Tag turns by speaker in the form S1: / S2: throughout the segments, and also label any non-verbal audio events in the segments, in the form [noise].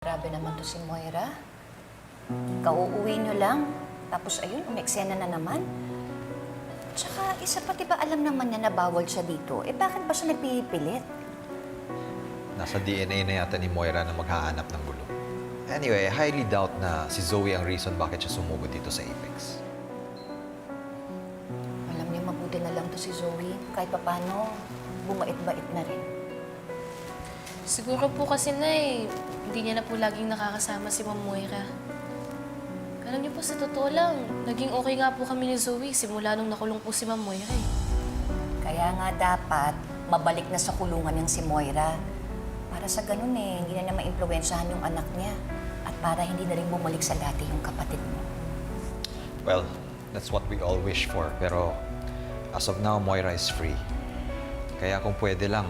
S1: Grabe naman to si Moira. Kauuwi nyo lang, tapos ayun, umeksena na naman. Tsaka, isa pa ba alam naman niya na bawal siya dito? Eh bakit ba siya nagpipilit?
S2: Nasa DNA na yata ni Moira na maghahanap ng gulo. Anyway, I highly doubt na si Zoe ang reason bakit siya sumugod dito sa Apex.
S1: Alam niya mabuti na lang to si Zoe. Kahit papano, bumait-bait na rin.
S3: Siguro po kasi na hindi niya na po laging nakakasama si Ma'am Moira. Alam niyo po, sa totoo lang, naging okay nga po kami ni Zoe simula nung nakulong po si Ma'am Moira eh.
S1: Kaya nga dapat, mabalik na sa kulungan ng si Moira. Para sa ganun eh, hindi na niya maimpluwensyahan yung anak niya. At para hindi na rin bumalik sa dati yung kapatid mo.
S2: Well, that's what we all wish for. Pero as of now, Moira is free. Kaya kung pwede lang,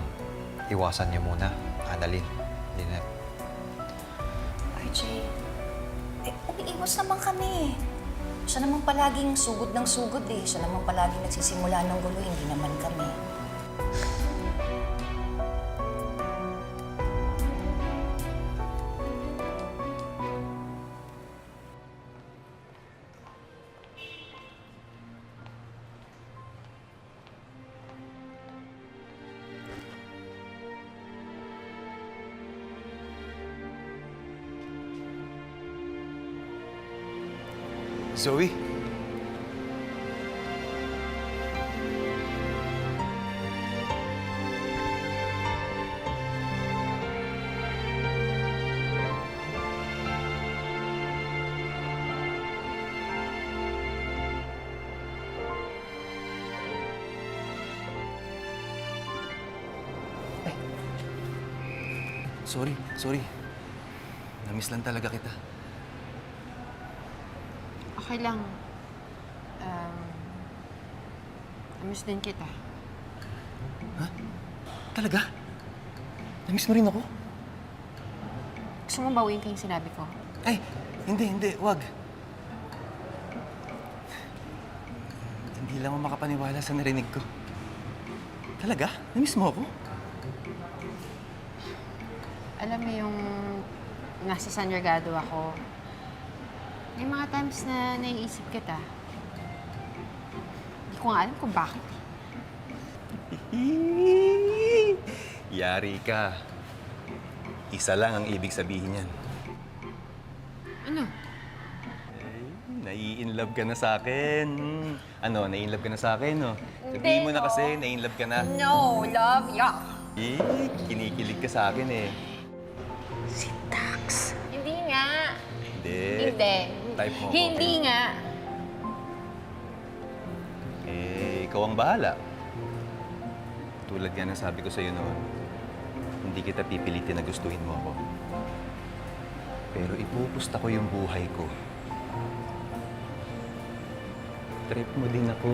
S2: iwasan niyo muna, Annalyn, Lynette.
S1: RJ, eh, umiiwas naman kami. Siya naman palaging sugod ng sugod eh. Siya naman palaging nagsisimula ng gulo, hindi naman kami.
S4: Zoe? Sorry, sorry. Namiss lang talaga kita.
S5: Okay lang. Um, amiss din kita.
S4: Talaga? Namiss mo rin ako?
S5: Gusto mo bawiin ko yung sinabi ko?
S4: Ay, hindi, hindi. Wag. Hindi lang ako makapaniwala sa narinig ko. Talaga? Namiss mo ako?
S5: Alam mo yung nasa San Regado ako, may mga times na naiisip kita. Hindi ko nga alam kung bakit. [laughs]
S4: Yari ka. Isa lang ang ibig sabihin yan.
S5: Ano?
S4: Nai-inlove ka na sa akin. Hmm. Ano, nai-inlove ka na sa akin, no? Sabihin mo na kasi, nai-inlove ka na.
S1: No, love, yuck.
S4: Eh, kinikilig ka sa akin eh.
S5: Si Tax. Hindi.
S4: Hindi. Type mo.
S5: Hindi nga.
S4: Eh, ikaw ang bahala. Tulad nga ng sabi ko sa'yo noon, hindi kita pipilitin na gustuhin mo ako. Pero ipupusta ko yung buhay ko. Trip mo din ako.